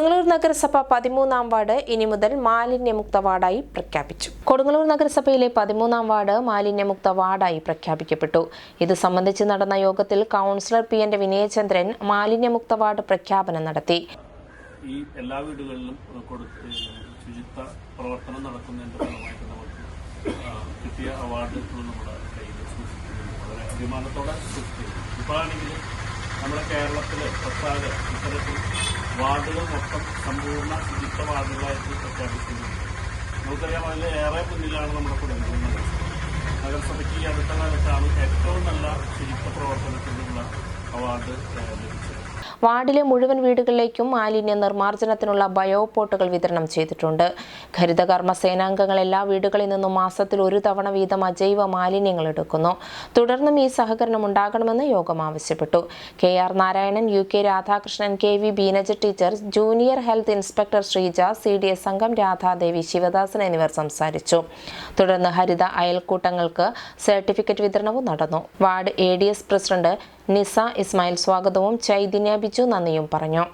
നഗരസഭ പതിമൂന്നാം വാർഡ് ഇനി മുതൽ മാലിന്യമുക്ത വാർഡായി പ്രഖ്യാപിച്ചു. കൊടുങ്ങല്ലൂർ നഗരസഭയിലെ പതിമൂന്നാം വാർഡ് മാലിന്യമുക്ത വാർഡായി പ്രഖ്യാപിക്കപ്പെട്ടു. ഇത് സംബന്ധിച്ച് നടന്ന യോഗത്തിൽ കൗൺസിലർ പി എൻ വിനയചന്ദ്രൻ മാലിന്യമുക്ത വാർഡ് പ്രഖ്യാപനം നടത്തി. ഈ എല്ലാ വീടുകളിലും ശുചിത്വ പ്രവർത്തനം നടക്കുന്നതിന്റെ ഫലമായിട്ട് നമുക്ക് കിട്ടിയ അവാർഡ് നമ്മുടെ കയ്യിൽ സൂക്ഷിക്കുന്നുണ്ട്. വളരെ അഭിമാനത്തോടെ സൂക്ഷിക്കുന്നു ഇപ്പോഴാണെങ്കിൽ നമ്മുടെ കേരളത്തിലെ പ്രസാദ ഇത്തരത്തിൽ വാർഡുകൾ മൊത്തം സമ്പൂർണ ശുചിത്വ വാർഡുകളായിട്ട് പ്രഖ്യാപിക്കുന്നത് നമുക്കറിയാം അതിൽ ഏറെ മുന്നിലാണ് നമ്മുടെ കുടുംബം നഗരസഭയ്ക്ക് ഈ അടുത്ത കാലത്താണ് ഏറ്റവും നല്ല ശുചിത്വ പ്രവർത്തനത്തിനുള്ള അവാർഡ് ലഭിച്ചത്. വാർഡിലെ മുഴുവൻ വീടുകളിലേക്കും മാലിന്യ നിർമ്മാർജനത്തിനുള്ള ബയോപോട്ടുകൾ വിതരണം ചെയ്തിട്ടുണ്ട്. ഹരിതകർമ്മ സേനാംഗങ്ങൾ എല്ലാ വീടുകളിൽ നിന്നും മാസത്തിൽ ഒരു തവണ വീതം അജൈവ മാലിന്യങ്ങൾ എടുക്കുന്നു. തുടർന്നും ഈ സഹകരണം ഉണ്ടാകണമെന്ന് യോഗം ആവശ്യപ്പെട്ടു. K R Narayanan U K Radhakrishnan K V Beenaja teacher junior health inspector Sreeja C D S അംഗം രാധാദേവി ശിവദാസൻ എന്നിവർ സംസാരിച്ചു. തുടർന്ന് ഹരിത അയൽക്കൂട്ടങ്ങൾക്ക് സർട്ടിഫിക്കറ്റ് വിതരണവും നടന്നു. Ward A D S president Nisa Ismail സ്വാഗതവും ചൈതന്യ ബിജു നന്ദിയും പറഞ്ഞു